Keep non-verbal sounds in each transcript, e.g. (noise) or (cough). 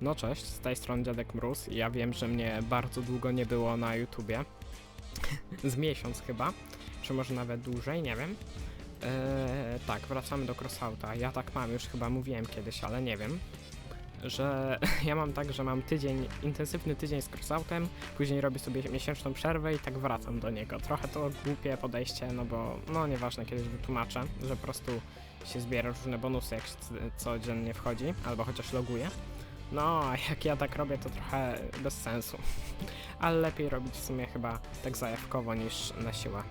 No cześć, z tej strony Dziadek Mróz. Ja wiem, że mnie bardzo długo nie było na YouTubie. z miesiąc chyba, czy może nawet dłużej, nie wiem. Eee, tak, wracamy do Crossouta. Ja tak mam, już chyba mówiłem kiedyś, ale nie wiem. Że (laughs) ja mam tak, że mam tydzień, intensywny tydzień z Crossoutem, później robię sobie miesięczną przerwę i tak wracam do niego. Trochę to głupie podejście, no bo, no nieważne, kiedyś wytłumaczę, że po prostu się zbiera różne bonusy, jak się codziennie wchodzi, albo chociaż loguje. No, a jak ja tak robię, to trochę bez sensu. (laughs) Ale lepiej robić w sumie chyba tak zajawkowo niż na siłę.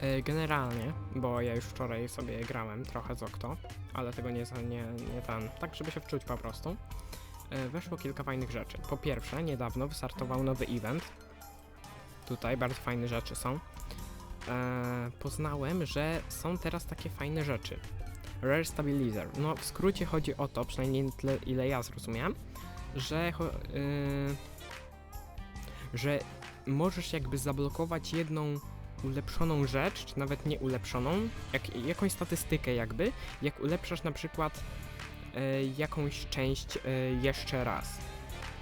E, Generalnie, bo ja już wczoraj sobie grałem trochę z Okto, ale tego nie, nie, nie ten, tak żeby się wczuć po prostu. E, Weszło kilka fajnych rzeczy. Po pierwsze, niedawno wystartował nowy event. Tutaj bardzo fajne rzeczy są. E, poznałem, że są teraz takie fajne rzeczy. Rare Stabilizer. No, w skrócie chodzi o to, przynajmniej nie tyle, ile ja zrozumiałem, że, yy, że możesz jakby zablokować jedną ulepszoną rzecz, czy nawet nie ulepszoną, jak, jakąś statystykę jakby, jak ulepszasz na przykład yy, jakąś część yy, jeszcze raz.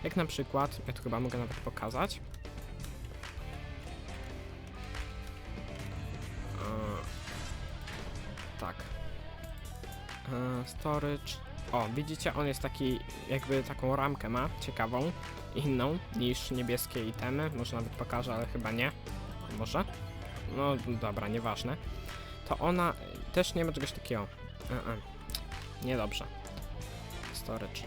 Jak na przykład, ja tu chyba mogę nawet pokazać. Storage. O, widzicie, on jest taki, jakby taką ramkę ma, ciekawą, inną niż niebieskie itemy. Może nawet pokażę, ale chyba nie. Może? No dobra, nieważne. To ona też nie ma czegoś takiego. E, e. Niedobrze. Storage.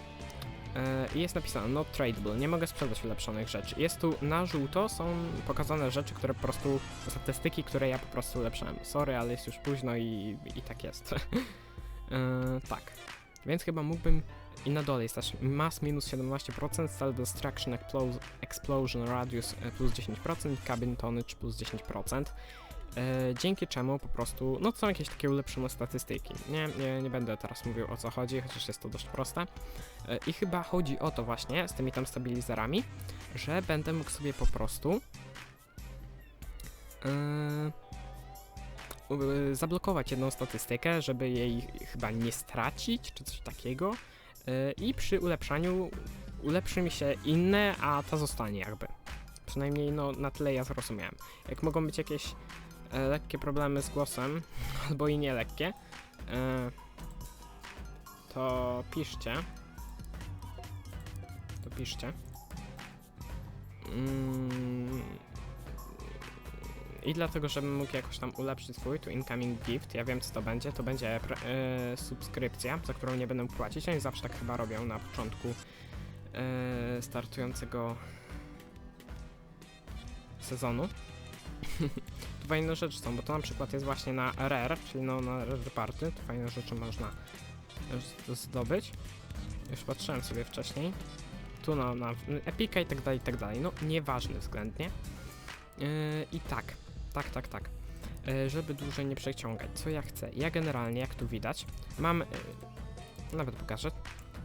E, I jest napisane not tradable, nie mogę sprzedać ulepszonych rzeczy. Jest tu na żółto są pokazane rzeczy, które po prostu, statystyki, które ja po prostu ulepszałem. Sorry, ale jest już późno i, i tak jest. (laughs) Yy, tak. Więc chyba mógłbym. I na dole jest też mass minus 17%, self destruction explo- explosion radius e, plus 10%, cabin tonnage plus 10%. E, dzięki czemu po prostu, no są jakieś takie ulepszone statystyki. Nie, nie, nie będę teraz mówił o co chodzi, chociaż jest to dość proste. E, I chyba chodzi o to właśnie z tymi tam stabilizerami, że będę mógł sobie po prostu e, zablokować jedną statystykę, żeby jej chyba nie stracić, czy coś takiego. Y, I przy ulepszaniu ulepszy mi się inne, a ta zostanie jakby. Przynajmniej no, na tyle ja zrozumiałem. Jak mogą być jakieś e, lekkie problemy z głosem, (laughs) albo i nie lekkie, e, to piszcie. To piszcie. Mm, i dlatego, żebym mógł jakoś tam ulepszyć swój tu incoming gift, ja wiem co to będzie, to będzie pre- e, subskrypcja, za którą nie będę płacić, oni zawsze tak chyba robią na początku e, startującego sezonu. (laughs) tu fajne rzeczy są, bo to na przykład jest właśnie na rare, czyli no na rare party, tu fajne rzeczy można zdobyć. Już patrzyłem sobie wcześniej. Tu na, na Epika i tak dalej, i tak dalej. No, nieważne względnie. Yy, I tak, tak, tak, tak. Yy, żeby dłużej nie przeciągać, co ja chcę? Ja generalnie, jak tu widać, mam, yy, nawet pokażę,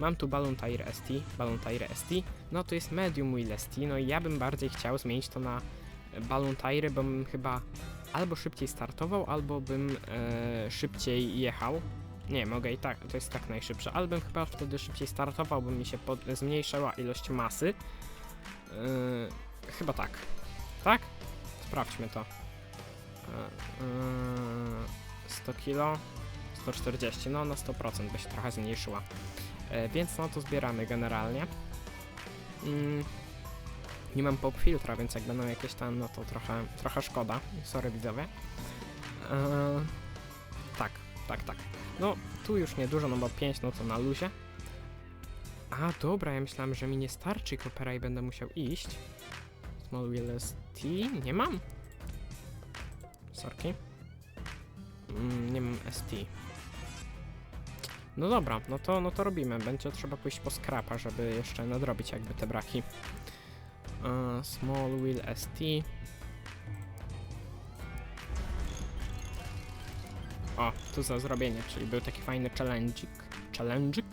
mam tu Balloon Tire ST, Balloon Tire ST, no to jest Medium Wheel ST, no i ja bym bardziej chciał zmienić to na e, Balloon Tire, bo bym chyba albo szybciej startował, albo bym e, szybciej jechał. Nie, mogę i tak, to jest tak najszybsze, ale bym chyba wtedy szybciej startował, bo mi się pod, zmniejszała ilość masy. Yy, chyba tak. Tak? Sprawdźmy to. E, e, 100 kilo, 140, no na 100% by się trochę zmniejszyła. E, więc no to zbieramy generalnie. Mm, nie mam pop filtra, więc jak będą jakieś tam, no to trochę, trochę szkoda. Sorry widzowie. E, tak, tak, tak. No tu już niedużo, no bo 5 no to na luzie. A dobra, ja myślałem, że mi nie starczy kopera i będę musiał iść. Small Wheel ST? Nie mam. Sorki. Mm, nie mam ST. No dobra, no to, no to robimy. Będzie trzeba pójść po skrapa, żeby jeszcze nadrobić jakby te braki. E, small Wheel ST. O, tu za zrobienie, czyli był taki fajny challenge'ik. Challenge'ik?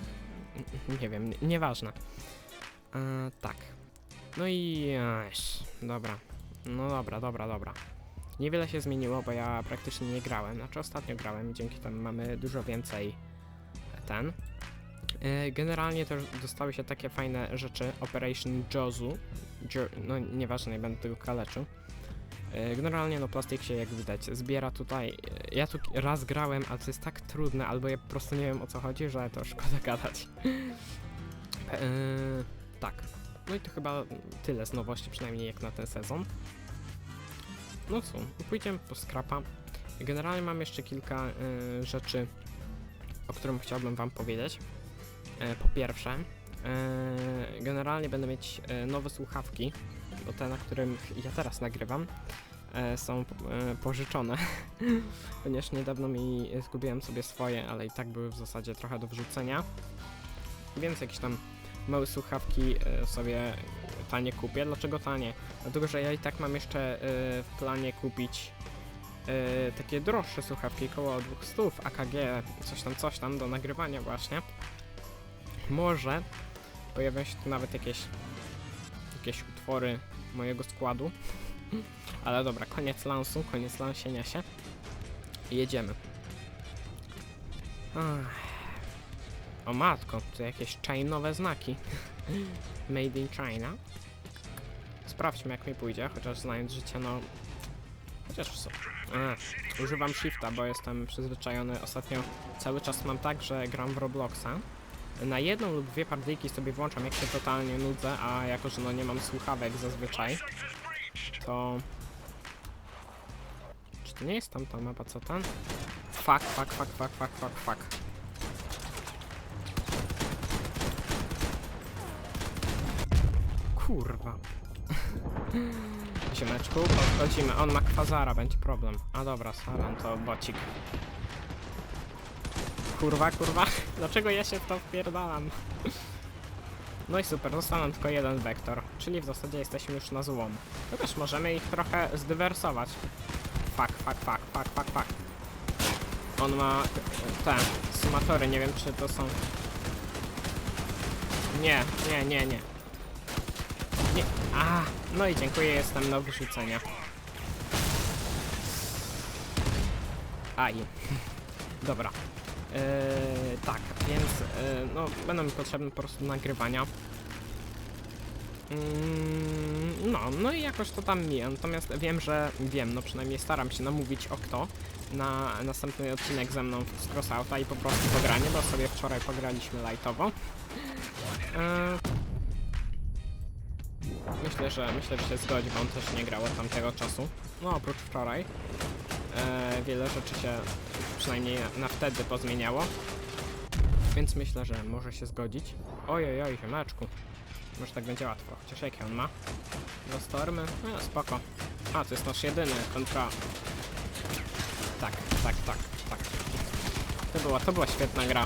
Nie wiem, nie- nieważne. E, tak. No i... Eś, dobra. No dobra, dobra, dobra. Niewiele się zmieniło, bo ja praktycznie nie grałem. Znaczy ostatnio grałem dzięki temu mamy dużo więcej ten. E, Generalnie też dostały się takie fajne rzeczy, Operation Jozu, jo, no nieważne, nie będę tego kaleczył. E, Generalnie no plastik się jak widać zbiera tutaj, e, ja tu raz grałem, ale to jest tak trudne, albo ja po prostu nie wiem o co chodzi, że to szkoda (laughs) gadać. Tak, no i to chyba tyle z nowości, przynajmniej jak na ten sezon. No co, pójdziemy po skrapa. Generalnie mam jeszcze kilka e, rzeczy, o którym chciałbym wam powiedzieć. E, po pierwsze, e, generalnie będę mieć nowe słuchawki, bo te, na którym ja teraz nagrywam, są pożyczone, (laughs) ponieważ niedawno mi zgubiłem sobie swoje, ale i tak były w zasadzie trochę do wrzucenia, więc jakieś tam małe słuchawki sobie tanie kupię. Dlaczego tanie? Dlatego, że ja i tak mam jeszcze e, w planie kupić e, takie droższe słuchawki, koło 200 AKG, coś tam, coś tam do nagrywania właśnie. Może pojawią się tu nawet jakieś jakieś utwory mojego składu. (laughs) Ale dobra, koniec lansu, koniec lansienia się. Jedziemy. O matko, tu jakieś chainowe znaki. (laughs) Made in China. Sprawdźmy jak mi pójdzie, chociaż znając życie, no... Chociaż co... A, używam shifta, bo jestem przyzwyczajony. Ostatnio cały czas mam tak, że gram w Robloxa. Na jedną lub dwie partyjki sobie włączam, jak się totalnie nudzę, a jako, że no nie mam słuchawek zazwyczaj, to... Czy to nie jest tam ta mapa, co tam? Fuck, fuck, fuck, fuck, fuck, fuck, fuck. Kurwa. Ziomeczku, podchodzimy. On ma kwazara, będzie problem. A dobra, Saran to bocik. Kurwa, kurwa. (laughs) Dlaczego ja się w to wpierdalam? (laughs) No i super, został nam tylko jeden wektor, czyli w zasadzie jesteśmy już na złom. Chociaż możemy ich trochę zdywersować. Fuck, fuck, fuck, fuck, fuck, fuck. On ma e, te sumatory, nie wiem czy to są... Nie, nie, nie, nie. Nie, a, no i dziękuję, jestem na wyrzucenia. Aj. (laughs) Dobra. Eee, tak, więc e, no, będą mi potrzebne po prostu nagrywania. Mm, no, no i jakoś to tam mija. Natomiast wiem, że wiem, no przynajmniej staram się namówić o kto na następny odcinek ze mną z Crossouta i po prostu pogranie, bo sobie wczoraj pograliśmy lightowo. Eee, myślę, że myślę, że się zgodzi, bo on też nie grał od tamtego czasu. No oprócz wczoraj. Eee, wiele rzeczy się przynajmniej na, wtedy pozmieniało. Więc myślę, że może się zgodzić. Oj, oj, ziomeczku. Może tak będzie łatwo. Chociaż jakie on ma? Dwa stormy? No spoko. A, to jest nasz jedyny kontra... Tak, tak, tak, tak. To była, to była świetna gra.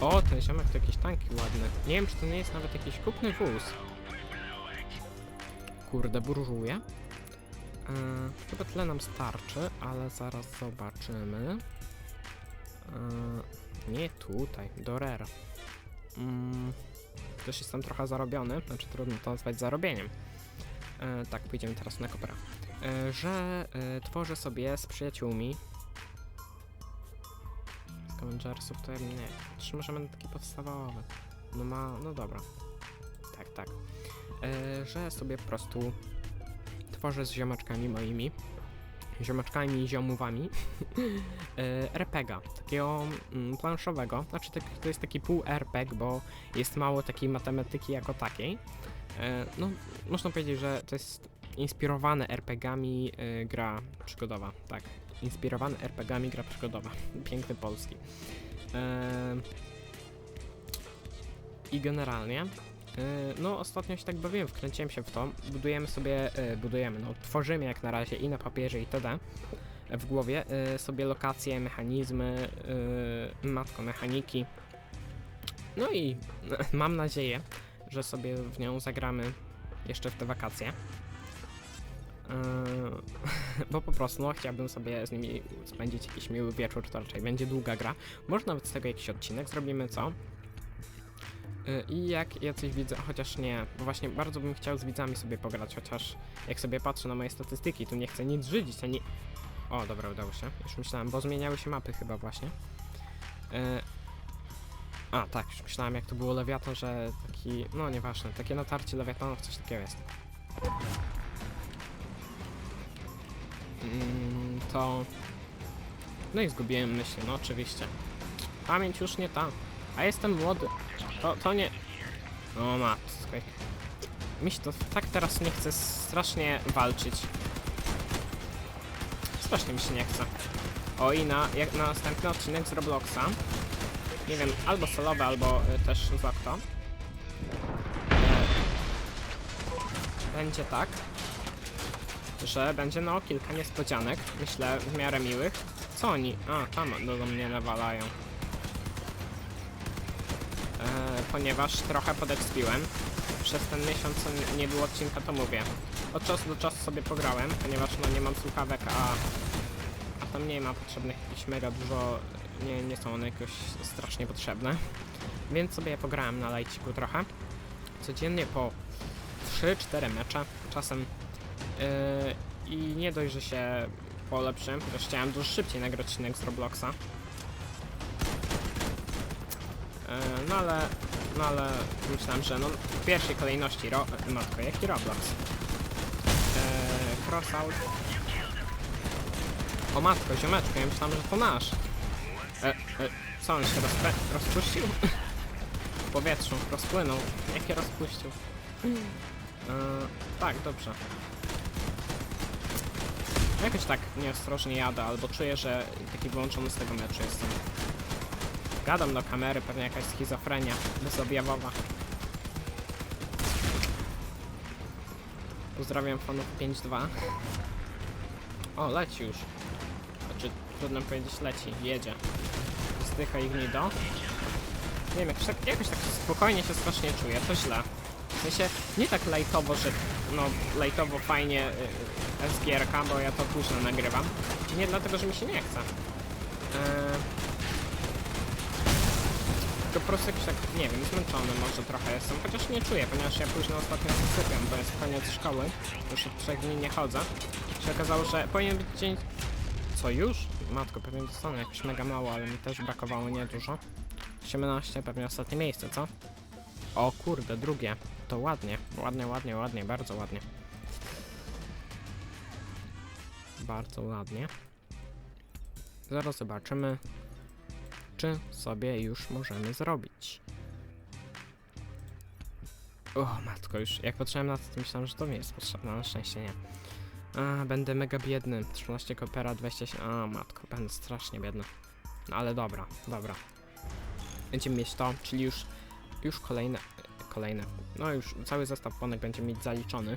O, ten ziomek to jakieś tanki ładne. Nie wiem, czy to nie jest nawet jakiś kupny wóz. Kurde, burżuje. Eee, chyba tyle nam starczy, ale zaraz zobaczymy. Eee, nie tutaj, do Rare. Mm, też jestem trochę zarobiony, znaczy trudno to nazwać zarobieniem. E, tak, pójdziemy teraz na kopera. E, że e, tworzę sobie z przyjaciółmi Scavengersów to nie. Czy może będę taki podstawowy? No ma, no dobra. Tak, tak. E, że sobie po prostu tworzę z ziomeczkami moimi, ziomeczkami i ziomówami (laughs) e, RPGa, takiego mm, planszowego, znaczy tak, to jest taki pół RPG, bo jest mało takiej matematyki jako takiej. E, no, można powiedzieć, że to jest inspirowane RPGami gra przygodowa, tak. Inspirowane RPGami gra przygodowa. (laughs) Piękny polski. I generalnie no, ostatnio się tak bawiłem, wkręciłem się w to. Budujemy sobie, e, budujemy, no, tworzymy jak na razie i na papierze itd. w głowie e, sobie lokacje, mechanizmy, e, matko, mechaniki. No i (laughs) mam nadzieję, że sobie w nią zagramy jeszcze w te wakacje. (laughs) Bo po prostu no, chciałbym sobie z nimi spędzić jakiś miły wieczór, to raczej będzie długa gra. Może nawet z tego jakiś odcinek zrobimy, co? Yy, I jak jacyś widzę, chociaż nie, bo właśnie bardzo bym chciał z widzami sobie pograć, chociaż jak sobie patrzę na moje statystyki, tu nie chcę nic żydzić, ani... O, dobra, udało się. Już myślałem, bo zmieniały się mapy chyba właśnie. Yy, A, tak, już myślałem jak to było lewiatan, że taki, no nieważne, takie natarcie lewiatanów, coś takiego jest. Mm, to... No i zgubiłem myśl, no oczywiście. Pamięć już nie ta. A jestem młody. To, to nie... O matko. Mi się to tak teraz nie chce strasznie walczyć. Strasznie mi się nie chce. O i na, jak na następny odcinek z Robloxa. Nie wiem, albo solowy, albo y, też z Octo. E, będzie tak, że będzie no kilka niespodzianek, myślę w miarę miłych. Co oni? A, tam do, do mnie nawalają. Ponieważ trochę podekspiłem. Przez ten miesiąc, nie- było odcinka, to mówię. Od czasu do czasu sobie pograłem, ponieważ no nie mam słuchawek, a, a tam nie ma potrzebnych jakichś mega dużo, nie, nie są one jakoś strasznie potrzebne. Więc sobie pograłem na lajciku trochę. Codziennie po 3-4 mecze, czasem Yy, I nie dość, że się polepszyłem, chociaż chciałem dużo szybciej nagrać odcinek z Robloxa. Yy, no ale, no ale myślałem, że no w pierwszej kolejności ro... Matko, jaki Roblox? Yy, crossout. O matko, ziomeczko, ja myślałem, że to nasz. E, e, co on się rozpe... rozpuścił? w powietrzu, rozpłynął. Jakie rozpuścił? Yy, tak, dobrze. Jakoś tak nieostrożnie jadę, albo czuję, że taki wyłączony z tego meczu jestem. Gadam do kamery, pewnie jakaś schizofrenia bezobjawowa. Pozdrawiam fanów 5.2. O, leci już. Znaczy, trudno powiedzieć leci, jedzie. Zdycha i gnido. Nie wiem, jakoś tak, jakoś tak spokojnie się strasznie czuję, to źle. W sensie, nie tak lajtowo, że no, lajtowo fajnie y, SGRK, bo ja to późno nagrywam. Nie dlatego, że mi się nie chce. Tylko po prostu jakiś tak, nie wiem, zmęczony może trochę jestem, chociaż nie czuję, ponieważ ja późno ostatnio zasypiam, bo jest koniec szkoły, już od trzech dni nie chodzę. Się okazało, że powinien być dzień... Co, już? Matko, pewnie dostanę jakoś mega mało, ale mi też brakowało niedużo. 18, pewnie ostatnie miejsce, co? O kurde, drugie. To ładnie, ładnie, ładnie, ładnie, bardzo ładnie. Bardzo ładnie. Zaraz zobaczymy, czy sobie już możemy zrobić. O matko, już jak patrzyłem na to, to myślałem, że to mi jest potrzebne, na szczęście nie. A, będę mega biedny. 13 kopera, 27. A matko, będę strasznie biedny. No ale dobra, dobra. Będziemy mieć to, czyli już, już kolejne, kolejne. No już cały zestaw ponek będzie mieć zaliczony.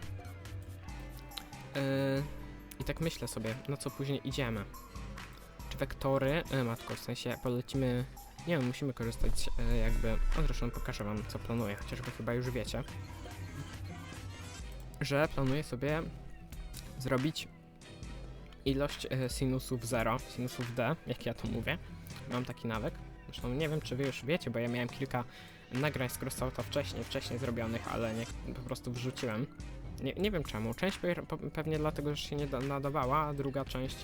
Yy, I tak myślę sobie, na co później idziemy. Wektory, e, matko, w sensie polecimy, nie wiem, musimy korzystać e, jakby, no zresztą pokażę wam co planuję, chociażby chyba już wiecie. Że planuję sobie zrobić ilość e, sinusów 0, sinusów D, jak ja to mówię. Mam taki nawyk. Zresztą nie wiem, czy wy już wiecie, bo ja miałem kilka nagrań z Crossouta wcześniej, wcześniej zrobionych, ale nie, po prostu wrzuciłem. Nie, nie wiem czemu. Część pewnie dlatego, że się nie da- nadawała, a druga część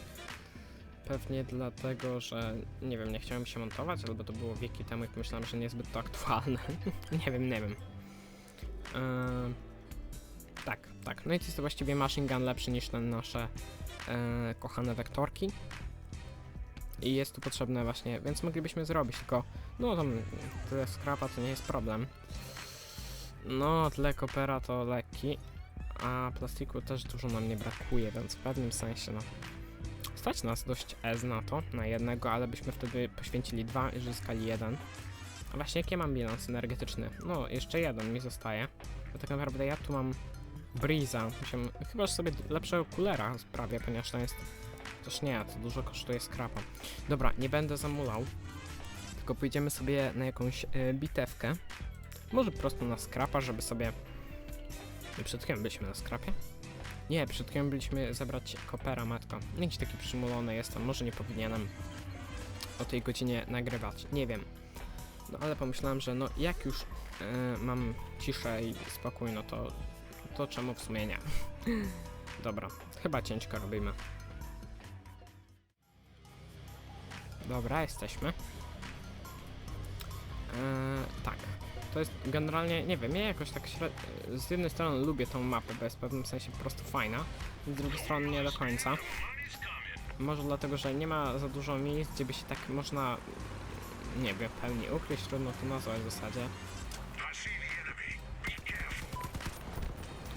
pewnie dlatego, że nie wiem, nie chciałem się montować, albo to było wieki temu i pomyślałem, że niezbyt to aktualne. (laughs) nie wiem, nie wiem. Ehm, tak, tak. No i to jest właściwie machine gun lepszy niż te nasze e, kochane wektorki. I jest tu potrzebne właśnie, więc moglibyśmy zrobić, tylko no tam tyle skrapa to nie jest problem. No, tyle kopera to lekki, a plastiku też dużo nam nie brakuje, więc w pewnym sensie no stać nas dość S na to, na jednego, ale byśmy wtedy poświęcili dwa i zyskali jeden. A właśnie jaki ja mam bilans energetyczny? No, jeszcze jeden mi zostaje, bo tak naprawdę ja tu mam Breeza, Musiałem, chyba że sobie lepszego kulera sprawię, ponieważ to jest też nie, to dużo kosztuje skrapa. Dobra, nie będę zamulał, tylko pójdziemy sobie na jakąś y, bitewkę. Może prostu na skrapa, żeby sobie... Przed chwilą byliśmy na skrapie? Nie, chwilą byliśmy zabrać kopera, matko. Jakiś taki przymulony jestem, może nie powinienem o tej godzinie nagrywać, nie wiem. No ale pomyślałem, że no jak już y, mam ciszę i spokój, no to, to czemu w sumie nie. (laughs) Dobra, chyba cięćko robimy. Dobra, jesteśmy. tak. To jest generalnie, nie wiem, ja jakoś tak. Z jednej strony lubię tą mapę, bo jest w pewnym sensie po prostu fajna. Z drugiej strony nie do końca. Może dlatego, że nie ma za dużo miejsc, gdzie by się tak można, nie wiem, pełni ukryć, trudno to nazwać w zasadzie.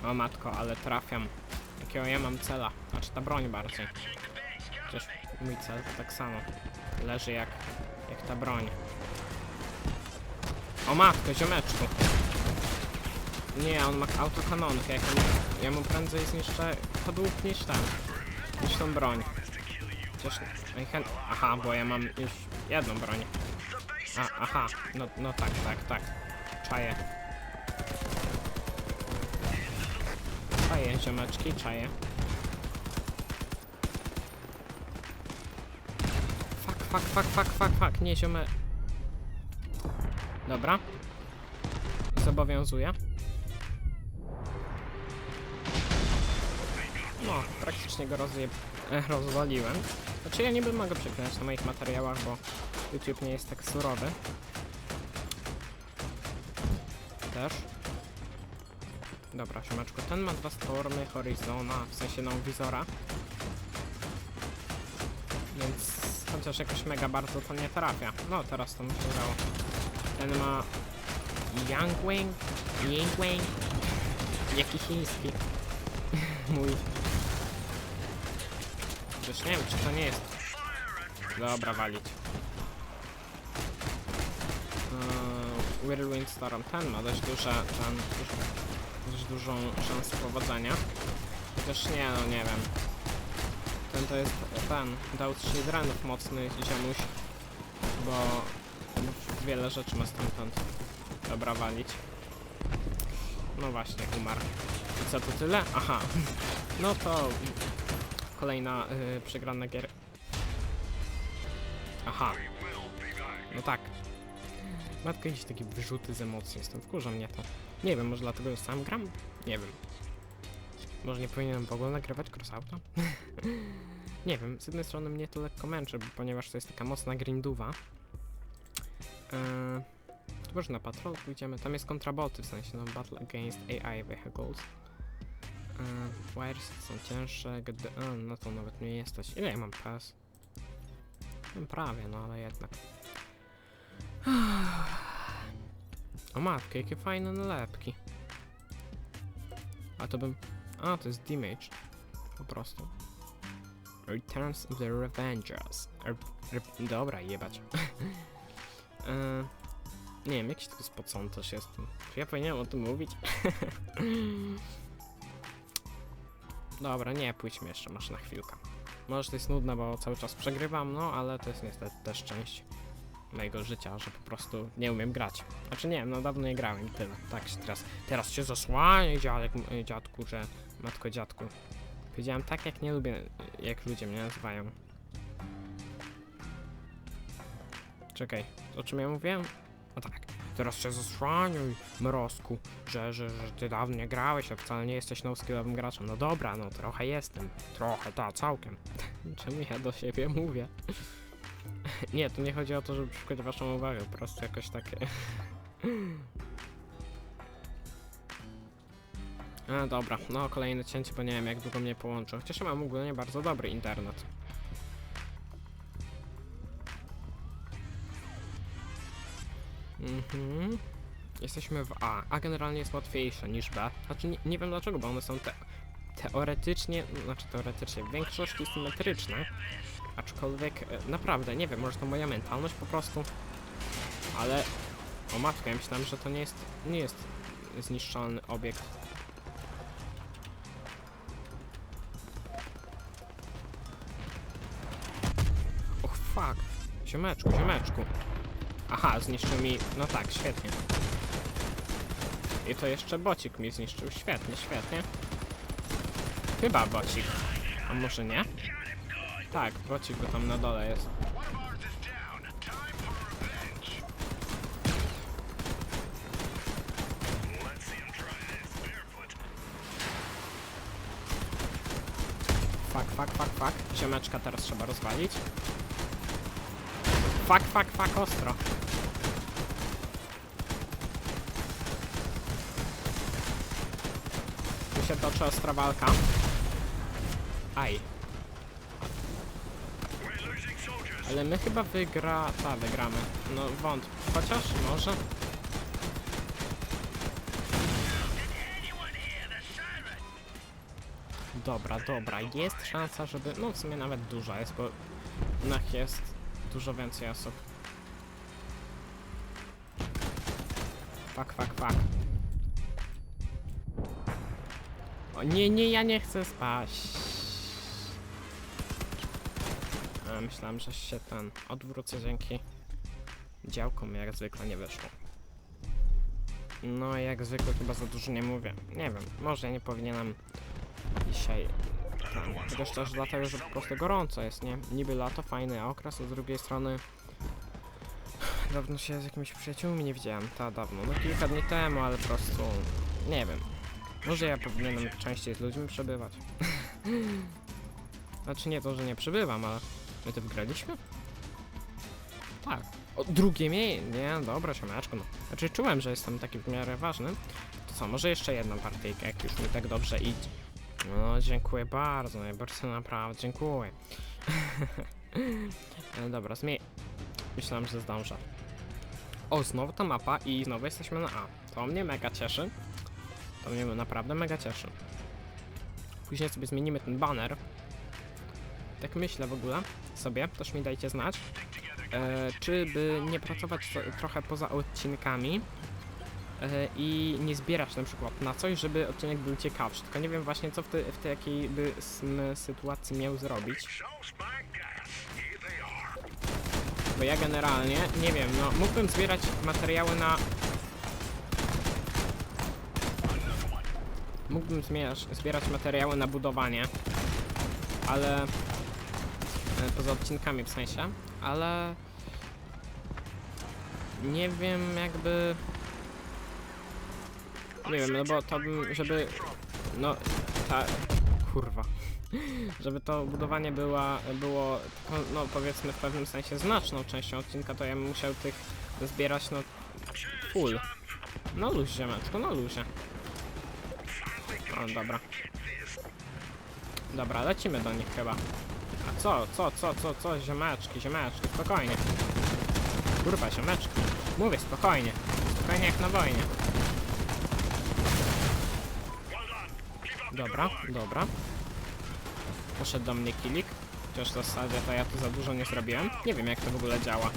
O matko, ale trafiam. Jakiego ja mam cela? Znaczy ta broń bardziej. Chociaż mój cel tak samo. Leży jak, jak ta broń. O matko, ziomeczku. Nie, on ma autokanonkę. Jak on, ja mu prędzej zniszczę kadłub niż ten. Niż tą broń. Chociaż najchęt... Aha, bo ja mam już jedną broń. A, aha, no, no tak, tak, tak. Czaję. Czaję, ziomeczki, czaję. Fuck, fuck, fuck, fuck, fuck, fuck, nie ziome... Dobra. Zobowiązuję. No, praktycznie go rozje... e, rozwaliłem. Znaczy ja niby mogę przeklinać na moich materiałach, bo YouTube nie jest tak surowy. Też. Dobra, siomeczku, ten ma dwa stormy Horizona, w sensie no wizora. Więc chociaż jakoś mega bardzo to nie trafia. No teraz to mi się udało. Ten ma Yang Wing, Ying Wing, jaki chiński. (laughs) Mój. Przecież nie wiem, czy to nie jest. Dobra, walić. Yy, Whirlwind Storm, ten ma dość duże, ten, dość, dużą szansę powodzenia. Chociaż nie, no nie wiem. Ten to jest ten, dał 3 drenów mocny ziomuś, bo wiele rzeczy ma stamtąd. Dobra, walić. No właśnie, umarł. I co, to tyle? Aha. No to kolejna y, przegrana gier. Aha. No tak. Matka jakieś takie wyrzuty z emocji, jestem wkurza mnie to. Nie wiem, może dlatego sam gram? Nie wiem. Może nie powinienem w ogóle nagrywać crossouta? (laughs) nie wiem, z jednej strony mnie to lekko męczy, ponieważ to jest taka mocna grinduwa. Eee, to może na patrol pójdziemy, tam jest kontraboty, w sensie no Battle Against AI Vehicles. Eee, wires są cięższe, gdy... A, no to nawet nie jesteś. Ile ja mam PS? No prawie, no ale jednak. O matkę, jakie fajne nalepki. A to bym... A, to jest damage. Po prostu. Returns of the Revengers. Er, er, dobra, jebać. (laughs) e, nie wiem, jakiś taki spocony też jestem. Czy ja powinienem o tym mówić? (laughs) dobra, nie, pójdźmy jeszcze, masz na chwilkę. Może to jest nudne, bo cały czas przegrywam, no ale to jest niestety też część mojego życia, że po prostu nie umiem grać. Znaczy nie wiem, no dawno nie grałem i tyle. Tak się teraz, teraz się zasłania dziadek, dziadku, że matko dziadku. Powiedziałem tak jak nie lubię, jak ludzie mnie nazywają. Czekaj, o czym ja mówiłem? No tak, teraz się zasłaniaj, mrozku, że, że, że ty dawno nie grałeś, a wcale nie jesteś no-skillowym graczem. No dobra, no trochę jestem. Trochę, ta, całkiem. (laughs) Czemu ja do siebie mówię? (laughs) Nie, tu nie chodzi o to, żeby przykuć waszą uwagę, po prostu jakoś takie... (laughs) A, dobra, no kolejne cięcie, bo nie wiem jak długo mnie połączy. Chociaż ja mam ogólnie bardzo dobry internet. Mhm. Jesteśmy w A. A generalnie jest łatwiejsze niż B. Znaczy nie, nie wiem dlaczego, bo one są te teoretycznie, znaczy teoretycznie w większości symetryczne. Aczkolwiek e, naprawdę, nie wiem, może to moja mentalność po prostu. Ale o matkę, ja myślałem, że to nie jest, nie jest zniszczalny obiekt. Och fuck. Ziomeczku, ziomeczku. Aha, zniszczył mi, no tak, świetnie. I to jeszcze bocik mi zniszczył, świetnie, świetnie. Chyba bocik. A może nie? Tak, bocik go tam na dole jest. Fuck, fuck, fuck, fuck. Ziomeczka teraz trzeba rozwalić. Fuck, fuck, fuck, ostro. Się toczy ostra walka. Aj. Ale my chyba wygra... Ta, wygramy. No wątpię. Chociaż może. Dobra, dobra. Jest szansa, żeby... No w sumie nawet duża jest, bo nach jest dużo więcej osób. Fuck, fuck, fuck. O nie, nie, ja nie chcę spać. A, myślałem, że się ten odwrócę dzięki działkom, jak zwykle nie wyszło. No, jak zwykle chyba za dużo nie mówię. Nie wiem, może nie powinienem dzisiaj. Ten, chociaż też dlatego, że po prostu gorąco jest, nie? Niby lato, fajny okres, a z drugiej strony dawno się z jakimiś przyjaciółmi nie widziałem, ta dawno, no kilka dni temu, ale po prostu nie wiem. Może ja powinienem częściej z ludźmi przebywać. (laughs) znaczy nie to, że nie przebywam, ale my to wygraliśmy? Tak. O, drugie miejsce. Nie, dobra, siomeczko. No. Znaczy czułem, że jestem taki w miarę ważny. To co, może jeszcze jedną partyjkę, jak już mi tak dobrze idzie. No, dziękuję bardzo, najbardziej naprawdę, dziękuję. (laughs) E, dobra, zmień. Myślałem, że zdążę. O, znowu ta mapa i znowu jesteśmy na A. To mnie mega cieszy. To mnie naprawdę mega cieszy. Później sobie zmienimy ten banner. Tak myślę w ogóle sobie, też mi dajcie znać. E, czy by nie pracować trochę poza odcinkami e, i nie zbierać na przykład na coś, żeby odcinek był ciekawszy. Tylko nie wiem właśnie co w, te, w tej jakiej by sytuacji miał zrobić. Bo ja generalnie, nie wiem, no mógłbym zbierać materiały na... Mógłbym zbierać materiały na budowanie, ale... e, Poza odcinkami w sensie, ale... Nie wiem jakby... Nie wiem, no bo to bym, żeby... No, ta... Kurwa. (laughs) Żeby to budowanie była, było, no powiedzmy w pewnym sensie znaczną częścią odcinka, to ja bym musiał tych zbierać, no, full. No luzie, matko, no luzie. O, dobra. Dobra, lecimy do nich chyba. A co, co, co, co, co, ziomeczki, ziomeczki, spokojnie. Kurwa, ziomeczki. Mówię, spokojnie. Spokojnie jak na wojnie. Dobra, dobra. Poszedł do mnie kilik. Chociaż w zasadzie to ja tu za dużo nie zrobiłem. Nie wiem jak to w ogóle działa.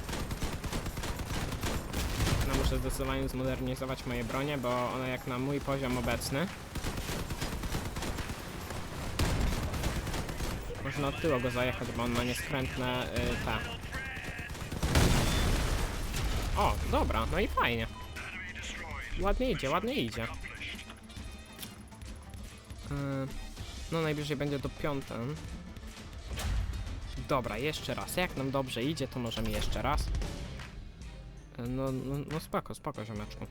No muszę zdecydowanie zmodernizować moje bronie, bo one jak na mój poziom obecny. Można od tyłu go zajechać, bo on ma nieskrętne y, te. O, dobra, no i fajnie. Ładnie idzie, ładnie idzie. Yy, no najbliżej będzie do piątym. Dobra, jeszcze raz. Jak nam dobrze idzie, to możemy jeszcze raz. Yy, No, no, no spoko, spoko, ziomeczku.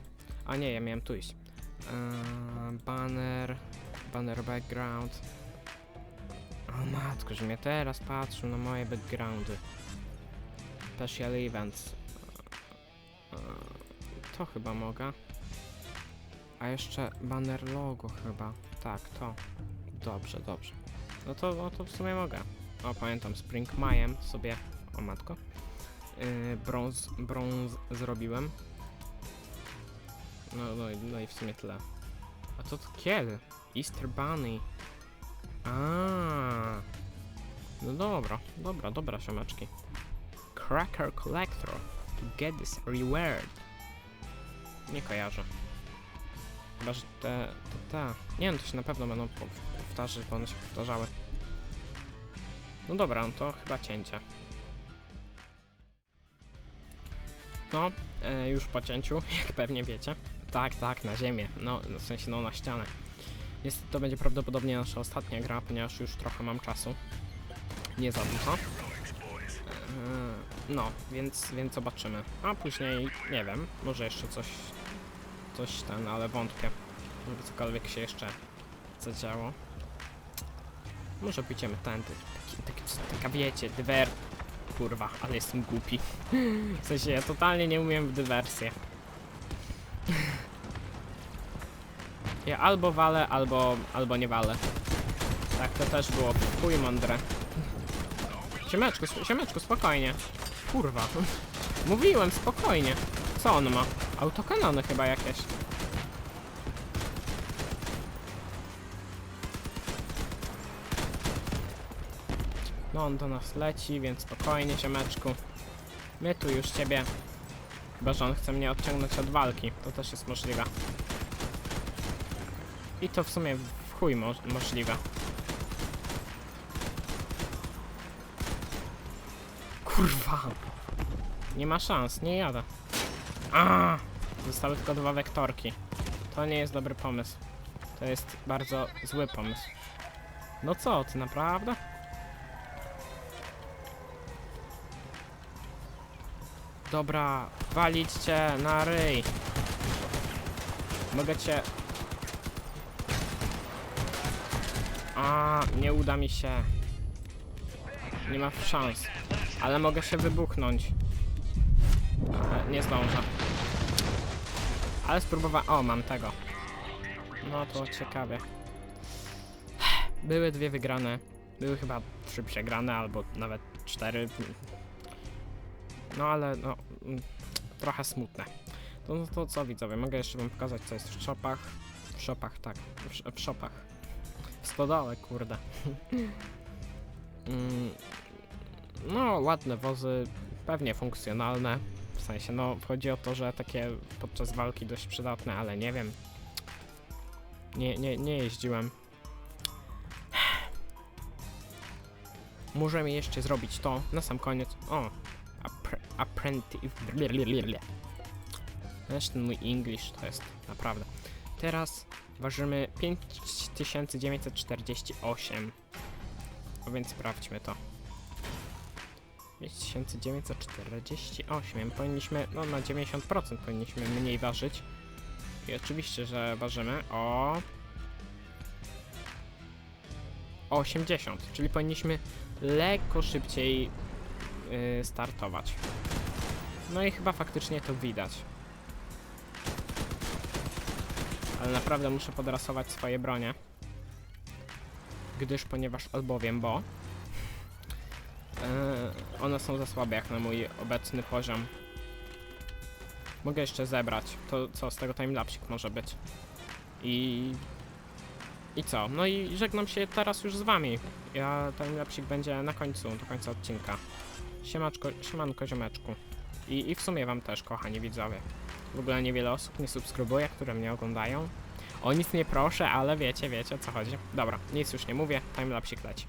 A nie, ja miałem tu iść. Yy, banner, banner background. O matko, że mnie teraz patrzył na moje backgroundy. Special events. Yy, to chyba mogę. A jeszcze banner logo chyba. Tak, to. Dobrze, dobrze. No to, no to w sumie mogę. O, pamiętam, Spring Majem sobie... O matko. Yy, brąz, brąz zrobiłem. No, no, no i w sumie tyle. A to, to kiedy? Easter Bunny. A. No dobra, dobra, dobra, siomeczki. Cracker Collector. To get this reward. Nie kojarzę. Chyba, że te, to te. Nie no, to się na pewno będą po- powtarzać, bo one się powtarzały. No dobra, no to chyba cięcie. No, e, już po cięciu, (laughs) jak pewnie wiecie. Tak, tak, na ziemię. No, w sensie, no na ścianę. Niestety to będzie prawdopodobnie nasza ostatnia gra, ponieważ już trochę mam czasu. Nie za dużo. E, no, więc, więc zobaczymy. A później, nie wiem, może jeszcze coś coś ten, ale wątpię, żeby cokolwiek się jeszcze zadziało. Może pójdziemy. Taki, taki, taka wiecie, dywer... Kurwa, ale jestem głupi. (laughs) W sensie ja totalnie nie umiem w dywersję. Ja albo walę, albo, albo nie walę. Tak, to też było chuj mądre. Siemeczku, siemeczku, spokojnie. Kurwa. (laughs) Mówiłem, spokojnie. Co on ma? Autokanony chyba jakieś. No on do nas leci, więc spokojnie, siemeczku. My tu już ciebie... Chyba, że on chce mnie odciągnąć od walki. To też jest możliwe. I to w sumie w chuj mo możliwe. Kurwa. Nie ma szans, nie jadę. A! Zostały tylko dwa wektorki. To nie jest dobry pomysł. To jest bardzo zły pomysł. No co, ty naprawdę? Dobra, walić cię na ryj. Mogę cię... A, nie uda mi się. Nie ma szans. Ale mogę się wybuchnąć. Ale nie zdążę. Ale spróbowałem... O, mam tego. No to ciekawie. Były dwie wygrane. Były chyba trzy przegrane, albo nawet cztery. No ale no... mm, Trochę smutne. To, no to co widzowie, mogę jeszcze wam pokazać co jest w shopach. W shopach, tak. W, w shopach. W stodole, kurde. Mm, no, ładne wozy, pewnie funkcjonalne. W sensie, no, chodzi o to, że takie podczas walki dość przydatne, ale nie wiem. Nie, nie, nie jeździłem. Możemy jeszcze zrobić to na sam koniec. O, appre- apprentice. Ten mój English to jest naprawdę. Teraz ważymy 5948. A więc sprawdźmy to. 5948. Powinniśmy, no na 90% powinniśmy mniej ważyć. I oczywiście, że ważymy o... o 80, czyli powinniśmy lekko szybciej yy, startować. No i chyba faktycznie to widać. Ale naprawdę muszę podrasować swoje bronie. Gdyż, ponieważ, albowiem, bo Yy, one są za słabe jak na mój obecny poziom. Mogę jeszcze zebrać. To co z tego timelapsik może być. I... I co? No i żegnam się teraz już z wami. Ja timelapsik będzie na końcu, do końca odcinka. Siemaczko, siemanko ziomeczku. I, I w sumie wam też, kochani widzowie. W ogóle niewiele osób nie subskrybuje, które mnie oglądają. O nic nie proszę, ale wiecie, wiecie o co chodzi. Dobra, nic już nie mówię, timelapsik leci.